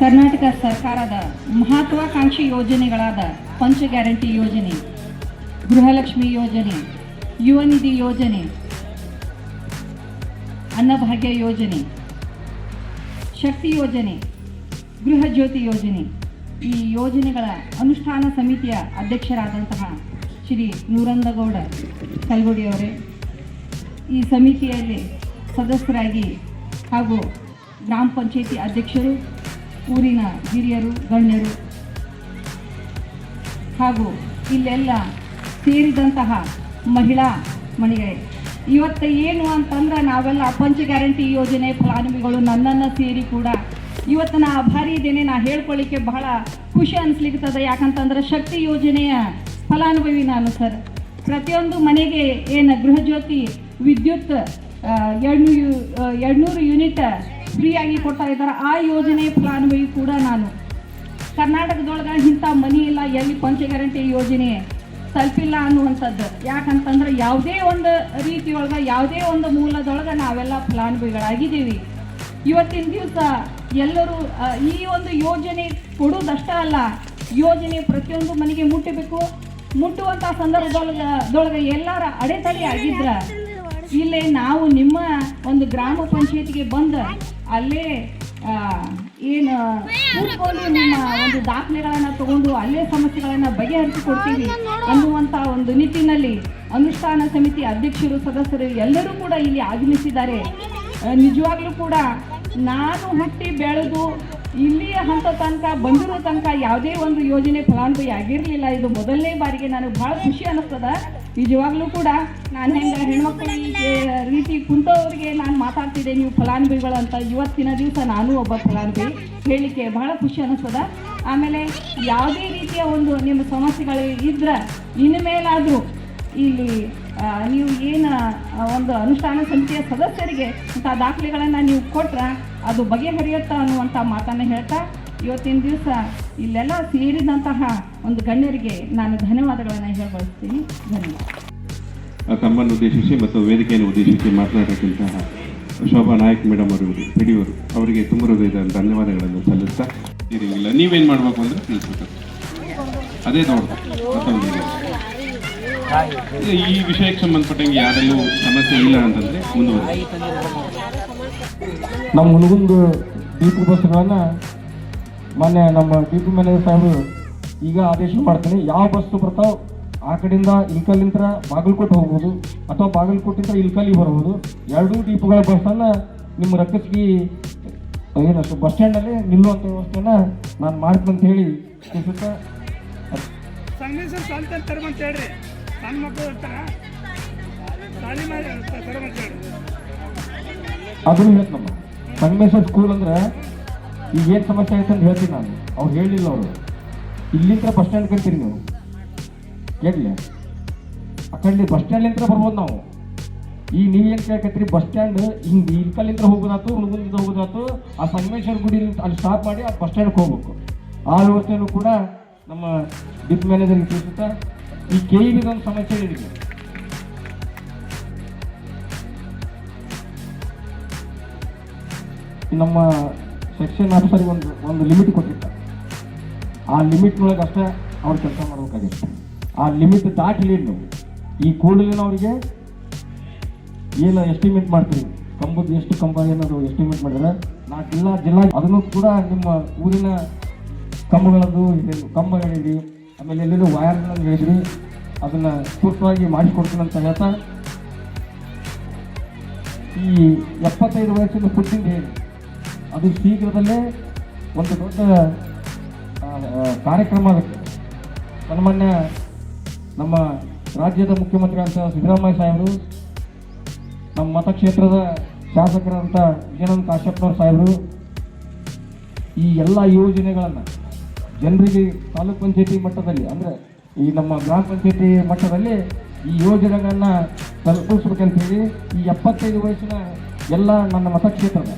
ಕರ್ನಾಟಕ ಸರ್ಕಾರದ ಮಹತ್ವಾಕಾಂಕ್ಷಿ ಯೋಜನೆಗಳಾದ ಪಂಚ ಗ್ಯಾರಂಟಿ ಯೋಜನೆ, ಗೃಹಲಕ್ಷ್ಮಿ ಯೋಜನೆ, ಯುವ ನಿಧಿ ಯೋಜನೆ, ಅನ್ನಭಾಗ್ಯ ಯೋಜನೆ, ಶಕ್ತಿ ಯೋಜನೆ, ಗೃಹ ಜ್ಯೋತಿ ಯೋಜನೆ. ಈ ಯೋಜನೆಗಳ ಅನುಷ್ಠಾನ ಸಮಿತಿಯ ಅಧ್ಯಕ್ಷರಾದಂತಹ ಶ್ರೀ ನೂರಂದಗೌಡ ಕಲ್ಗುಡಿಯವರೇ ಈ ಸಮಿತಿಯಲ್ಲಿ ಸದಸ್ಯರಾಗಿ ಹಾಗೂ ಗ್ರಾಮ ಪಂಚಾಯಿತಿ ಅಧ್ಯಕ್ಷರು ಊರಿನ ಹಿರಿಯರು, ಗಣ್ಯರು ಹಾಗೂ ಇಲ್ಲೆಲ್ಲ ಸೇರಿದಂತಹ ಮಹಿಳಾ ಮಣಿಗಳೇ, ಇವತ್ತು ಏನು ಅಂತಂದ್ರೆ ನಾವೆಲ್ಲ ಪಂಚ ಗ್ಯಾರಂಟಿ ಯೋಜನೆ ಫಲಾನುಭವಿಗಳು ನನ್ನನ್ನು ಸೇರಿ ಕೂಡ ಇವತ್ತು ನಾ ಆಭಾರಿ ಇದ್ದೇನೆ. ನಾ ಹೇಳ್ಕೊಳ್ಳಿಕ್ಕೆ ಬಹಳ ಖುಷಿ ಅನಿಸ್ಲಿಕ್ತದೆ. ಯಾಕಂತಂದ್ರೆ ಶಕ್ತಿ ಯೋಜನೆಯ ಫಲಾನುಭವಿ ನಾನು ಸರ್. ಪ್ರತಿಯೊಂದು ಮನೆಗೆ ಏನು ಗೃಹಜ್ಯೋತಿ, ವಿದ್ಯುತ್ ಎರಡ್ನೂರು ಎರಡುನೂರು ಯೂನಿಟ್ ಫ್ರೀಯಾಗಿ ಕೊಡ್ತಾ ಇದ್ದಾರೆ. ಆ ಯೋಜನೆ ಫಲಾನುಭವಿ ಕೂಡ ನಾನು. ಕರ್ನಾಟಕದೊಳಗೆ ಇಂಥ ಮನಿ ಇಲ್ಲ, ಎಲ್ಲಿ ಪಂಚ ಗ್ಯಾರಂಟಿ ಯೋಜನೆ ತಲುಪಿಲ್ಲ ಅನ್ನುವಂಥದ್ದು. ಯಾಕಂತಂದ್ರೆ ಯಾವುದೇ ಒಂದು ರೀತಿಯೊಳಗೆ, ಯಾವುದೇ ಒಂದು ಮೂಲದೊಳಗೆ ನಾವೆಲ್ಲ ಫಲಾನುಭವಿಗಳಾಗಿದ್ದೀವಿ ಇವತ್ತಿನ ದಿವಸ ಎಲ್ಲರೂ ಈ ಒಂದು ಯೋಜನೆ ಕೊಡೋದಷ್ಟೇ ಅಲ್ಲ, ಯೋಜನೆ ಪ್ರತಿಯೊಂದು ಮನೆಗೆ ಮುಟ್ಟಬೇಕು. ಮುಟ್ಟುವಂಥ ಸಂದರ್ಭದೊಳಗೆ, ದೊಳಗೆ ಎಲ್ಲರ ಅಡೆತಡೆ ಆಗಿದ್ರ ಇಲ್ಲೇ ನಾವು ನಿಮ್ಮ ಒಂದು ಗ್ರಾಮ ಪಂಚಾಯತಿಗೆ ಬಂದ ಅಲ್ಲೇ ಏನು, ಕೂತ್ಕೊಂಡು ನಿಮ್ಮ ಒಂದು ದಾಖಲೆಗಳನ್ನು ತಗೊಂಡು ಅಲ್ಲೇ ಸಮಸ್ಯೆಗಳನ್ನು ಬಗೆಹರಿಸಿಕೊಡ್ತೀವಿ ಅನ್ನುವಂಥ ಒಂದು ನಿಟ್ಟಿನಲ್ಲಿ ಅನುಷ್ಠಾನ ಸಮಿತಿ ಅಧ್ಯಕ್ಷರು, ಸದಸ್ಯರು ಎಲ್ಲರೂ ಕೂಡ ಇಲ್ಲಿ ಆಗಮಿಸಿದ್ದಾರೆ. ನಿಜವಾಗ್ಲೂ ಕೂಡ ನಾನು ಹುಟ್ಟಿ ಬೆಳೆದು ಇಲ್ಲಿಯ ಹಂತ ತನಕ ಬಂದಿರೋ ತನಕ ಯಾವುದೇ ಒಂದು ಯೋಜನೆ ಫಲಾನುಭವಿ ಆಗಿರಲಿಲ್ಲ ಇದು ಮೊದಲನೇ ಬಾರಿಗೆ ನನಗೆ ಭಾಳ ಖುಷಿ ಅನ್ನಿಸ್ತದ. ನಿಜವಾಗ್ಲೂ ಕೂಡ ನಾನು ಹೆಂಗೆ ಹೆಣ್ಮಕ್ಳಿಗೆ ರೀತಿ ಕುಂತವ್ರಿಗೆ ನಾನು ಮಾತಾಡ್ತಿದ್ದೆ, ನೀವು ಫಲಾನುಭವಿಗಳು ಅಂತ. ಇವತ್ತಿನ ದಿವಸ ನಾನು ಒಬ್ಬ ಫಲಾನುಭವಿ. ಹೇಳಲಿಕ್ಕೆ ಬಹಳ ಖುಷಿ ಅನ್ನಿಸ್ತದ ಆಮೇಲೆ ಯಾವುದೇ ರೀತಿಯ ಒಂದು ನಿಮ್ಮ ಸಮಸ್ಯೆಗಳು ಇದ್ರೆ ಇನ್ನು ಮೇಲಾದರೂ ಇಲ್ಲಿ ನೀವು ಏನು ಒಂದು ಅನುಷ್ಠಾನ ಸಮಿತಿಯ ಸದಸ್ಯರಿಗೆ ಇಂಥ ದಾಖಲೆಗಳನ್ನು ನೀವು ಕೊಟ್ರೆ ಅದು ಬಗೆಹರಿಯುತ್ತಾ ಅನ್ನುವಂಥ ಮಾತನ್ನು ಹೇಳ್ತಾ ಇವತ್ತಿನ ದಿವಸ ಇಲ್ಲೆಲ್ಲ ಸೇರಿದಂತಹ ಒಂದು ಗಣ್ಯರಿಗೆ ನಾನು ಧನ್ಯವಾದಗಳನ್ನು ಹೇಳಬಯಸ್ತೀನಿ ಧನ್ಯವಾದ. ತಮ್ಮನ್ನು ಉದ್ದೇಶಿಸಿ ಮತ್ತು ವೇದಿಕೆಯನ್ನು ಉದ್ದೇಶಿಸಿ ಮಾತನಾಡತಕ್ಕಂತಹ ಶೋಭಾ ನಾಯಕ್ ಮೇಡಮ್ ಅವರು ಹಿಡಿಯವರು ಅವರಿಗೆ ತುಂಬ ಹೃದಯದ ಧನ್ಯವಾದಗಳನ್ನು ಸಲ್ಲಿಸ್ತಾ ಇರಂಗಿಲ್ಲ ನೀವೇನು ಮಾಡಬೇಕು ಅಂದರೆ ತಿಳಿಸ್ಬೇಕು. ಅದೇ ನೋಡ್ಬೇಕು. ಈಗ ಈ ವಿಷಯಕ್ಕೆ ಸಂಬಂಧಪಟ್ಟಂಗೆ ಯಾರಲ್ಲೂ ಸಮಸ್ಯೆ ಇಲ್ಲ ಅಂತಂದ್ರೆ ಮುಂದುವರಿ ನಮ್ಮ ಹುಡುಗಂದು ದೀಪ ಬಸ್ಗಳನ್ನು ಮೊನ್ನೆ ನಮ್ಮ ಡಿಪಿ ಮ್ಯಾನೇಜರ್ ಸಾಹೇಬರು ಈಗ ಆದೇಶ ಮಾಡ್ತೀನಿ ಯಾವ ಬಸ್ಸು ಬರ್ತಾವೆ ಆ ಕಡೆಯಿಂದ ಇಲ್ಕಲ್ಲಿಂತ ಬಾಗಲಕೋಟೆ ಹೋಗ್ಬೋದು ಅಥವಾ ಬಾಗಲಕೋಟಿಂದ ಇಲ್ಕಲ್ಲಿ ಬರ್ಬೋದು ಎರಡೂ ಡಿಪುಗಳ ಬಸ್ಸನ್ನು ನಿಮ್ಮ ರಕ್ಕಸ್ಗಿ ಏನಷ್ಟು ಬಸ್ ಸ್ಟ್ಯಾಂಡಲ್ಲಿ ನಿಲ್ಲುವಂಥ ವ್ಯವಸ್ಥೆನ ನಾನು ಮಾಡ್ತೀನಿ ಅಂತ ಹೇಳಿ ತಿಳಿಸುತ್ತಾ. ಸಂಗಮೇಶ್ವರ ಸ್ವಂತ ತರಮಂತ ಹೇಳ್ರಿ. ಸಣ್ಣ ಮಕ್ಕಳು ಇರ್ತಾರ ತಾಳಿ ಮಾಡಿ ತರಮಂತ ಹೇಳ್ರಿ. ಅದನ್ನು ಹೇಳ್ತಮ್ಮ ಸಂಗಮೇಶ್ವರ ಸ್ಕೂಲ್ ಅಂದ್ರೆ ಈಗ ಏನು ಸಮಸ್ಯೆ ಆಯ್ತು ಅಂತ ಹೇಳ್ತೀನಿ ನಾನು. ಅವ್ರು ಹೇಳಿಲ್ಲ ಅವರು. ಇಲ್ಲಿಂದ ಬಸ್ ಸ್ಟ್ಯಾಂಡ್ ಕರಿತೀರಿ ನೀವು. ಕೇಳಲಿ? ಆ ಕಡೆ ಬಸ್ ಸ್ಟ್ಯಾಂಡ್ಲಿಂದ ಬರ್ಬೋದು ನಾವು. ಈಗ ನೀವೇನು ಕೇಳ್ಕತ್ತೀರಿ? ಬಸ್ ಸ್ಟ್ಯಾಂಡ್ ಹಿಂಗೆ ಇಲ್ಕಲ್ಲಿಂದ ಹೋಗೋದಾತು ಹುಡುಗನಿಂದ ಹೋಗೋದಾತು ಆ ಸಂಗಮೇಶ್ವರ ಗುಡಿ ಅಲ್ಲಿ ಸ್ಟಾಪ್ ಮಾಡಿ ಆ ಬಸ್ ಸ್ಟ್ಯಾಂಡ್ಗೆ ಹೋಗ್ಬೇಕು. ಆ ವ್ಯವಸ್ಥೆನೂ ಕೂಡ ನಮ್ಮ ಡಿಪ್ ಮ್ಯಾನೇಜರ್ಗೆ ತಿಳಿಸುತ್ತಾ, ಈ ಕೆ ಒಂದು ಸಮಸ್ಯೆ ಹೇಳಿದ್ವಿ ನಮ್ಮ ಸೆಕ್ಷನ್ ಆಫೀಸರ್ಗೆ ಒಂದು ಒಂದು ಲಿಮಿಟ್ ಕೊಟ್ಟಿದ್ದ. ಆ ಲಿಮಿಟ್ನೊಳಗೆ ಅಷ್ಟೇ ಅವ್ರು ಕೆಲಸ ಮಾಡಬೇಕಾಗಿತ್ತು. ಆ ಲಿಮಿಟ್ ದಾಟಲಿ ನೀವು ಈ ಕೂಡಲಿನ ಅವರಿಗೆ ಏನು ಎಸ್ಟಿಮೇಟ್ ಮಾಡ್ತೀರಿ? ಕಂಬದ ಎಷ್ಟು ಕಂಬ ಏನಾದ್ರು ಎಸ್ಟಿಮೇಟ್ ಮಾಡಿದ್ರೆ ನಾ ಜಿಲ್ಲಾ ಜಿಲ್ಲಾ ಅದನ್ನು ಕೂಡ ನಿಮ್ಮ ಊರಿನ ಕಂಬಗಳದ್ದು ಕಂಬ ಹೇಳಿದ್ರಿ ಆಮೇಲೆ ಎಲ್ಲೆಲ್ಲೂ ವಯರ್ಗಳನ್ನು ಹೇಳಿದ್ರಿ ಅದನ್ನು ಸೂಕ್ತವಾಗಿ ಮಾಡಿಸ್ಕೊಡ್ತೀನಿ ಅಂತ ಹೇಳ್ತಾ, ಈ ಎಪ್ಪತ್ತೈದು ವಯಸ್ಸಿನ ಪುಟ್ಟಿಂದ ಹೇಳಿ. ಅದು ಶೀಘ್ರದಲ್ಲೇ ಒಂದು ದೊಡ್ಡ ಕಾರ್ಯಕ್ರಮ ಆಗುತ್ತೆ. ಸನ್ಮಾನ್ಯ ನಮ್ಮ ರಾಜ್ಯದ ಮುಖ್ಯಮಂತ್ರಿ ಅಂತ ಸಿದ್ದರಾಮಯ್ಯ ಸಾಹೇಬರು, ನಮ್ಮ ಮತಕ್ಷೇತ್ರದ ಶಾಸಕರಂತ ವಿಜಯನಂದ ಕಾಶ್ಯಪ್ನವ್ರ ಸಾಹೇಬರು, ಈ ಎಲ್ಲ ಯೋಜನೆಗಳನ್ನು ಜನರಿಗೆ ತಾಲೂಕ್ ಪಂಚಾಯತಿ ಮಟ್ಟದಲ್ಲಿ, ಅಂದರೆ ಈ ನಮ್ಮ ಗ್ರಾಮ ಪಂಚಾಯತಿ ಮಟ್ಟದಲ್ಲಿ ಈ ಯೋಜನೆಗಳನ್ನು ತಲುಪಿಸ್ಬೇಕಂತ ಹೇಳಿ ಈ ಎಪ್ಪತ್ತೈದು ವಯಸ್ಸಿನ ಎಲ್ಲ ನನ್ನ ಮತಕ್ಷೇತ್ರದ